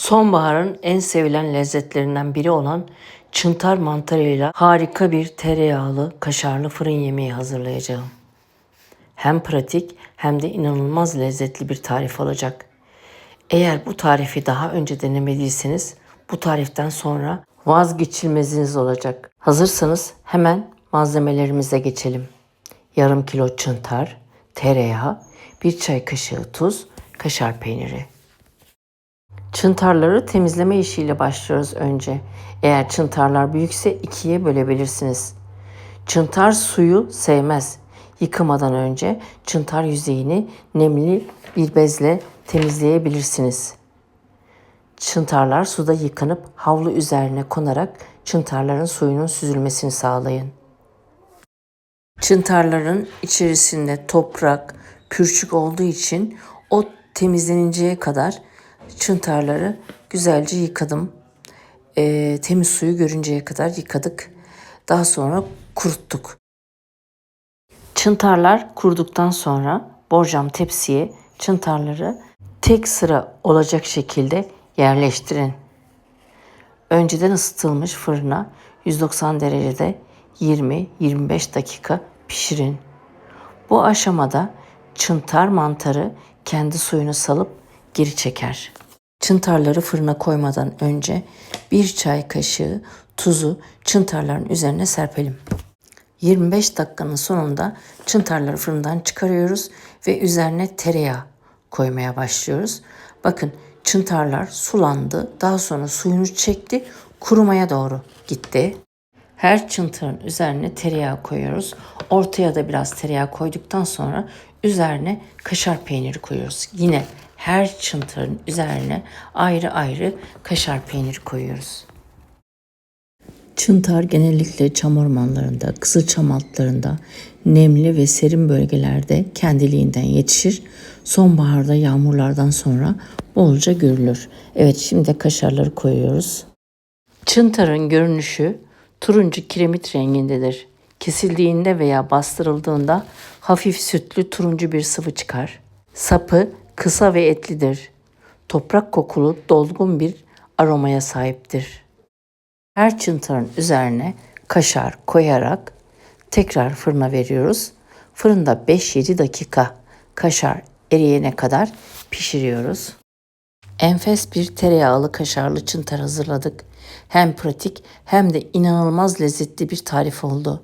Sonbaharın en sevilen lezzetlerinden biri olan çıntar mantarıyla harika bir tereyağlı kaşarlı fırın yemeği hazırlayacağım. Hem pratik hem de inanılmaz lezzetli bir tarif olacak. Eğer bu tarifi daha önce denemediyseniz bu tariften sonra vazgeçilmeziniz olacak. Hazırsanız hemen malzemelerimize geçelim. Yarım kilo çıntar, tereyağı, bir çay kaşığı tuz, kaşar peyniri. Çıntarları temizleme işiyle başlıyoruz önce. Eğer çıntarlar büyükse ikiye bölebilirsiniz. Çıntar suyu sevmez. Yıkamadan önce çıntar yüzeyini nemli bir bezle temizleyebilirsiniz. Çıntarlar suda yıkanıp havlu üzerine konarak çıntarların suyunun süzülmesini sağlayın. Çıntarların içerisinde toprak, pürçük olduğu için o temizleninceye kadar çıntarları güzelce yıkadım. Ee, temiz suyu görünceye kadar yıkadık. Daha sonra kuruttuk. Çıntarlar kuruduktan sonra borcam tepsiye çıntarları tek sıra olacak şekilde yerleştirin. Önceden ısıtılmış fırına 190 derecede 20-25 dakika pişirin. Bu aşamada çıntar mantarı kendi suyunu salıp geri çeker. Çıntarları fırına koymadan önce bir çay kaşığı tuzu çıntarların üzerine serpelim. 25 dakikanın sonunda çıntarları fırından çıkarıyoruz ve üzerine tereyağı koymaya başlıyoruz. Bakın çıntarlar sulandı. Daha sonra suyunu çekti. Kurumaya doğru gitti. Her çıntarın üzerine tereyağı koyuyoruz. Ortaya da biraz tereyağı koyduktan sonra üzerine kaşar peyniri koyuyoruz. Yine her çıntarın üzerine ayrı ayrı kaşar peyniri koyuyoruz. Çıntar genellikle çam ormanlarında, kızılçam altlarında, nemli ve serin bölgelerde kendiliğinden yetişir. Sonbaharda yağmurlardan sonra bolca görülür. Evet şimdi kaşarları koyuyoruz. Çıntarın görünüşü turuncu kiremit rengindedir. Kesildiğinde veya bastırıldığında hafif sütlü turuncu bir sıvı çıkar. Sapı kısa ve etlidir. Toprak kokulu dolgun bir aromaya sahiptir. Her çıntarın üzerine kaşar koyarak tekrar fırına veriyoruz. Fırında 5-7 dakika kaşar eriyene kadar pişiriyoruz. Enfes bir tereyağlı kaşarlı çıntar hazırladık. Hem pratik hem de inanılmaz lezzetli bir tarif oldu.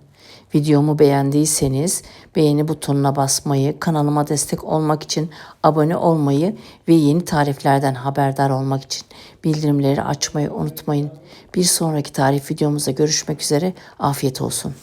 Videomu beğendiyseniz beğeni butonuna basmayı, kanalıma destek olmak için abone olmayı ve yeni tariflerden haberdar olmak için bildirimleri açmayı unutmayın. Bir sonraki tarif videomuzda görüşmek üzere. Afiyet olsun.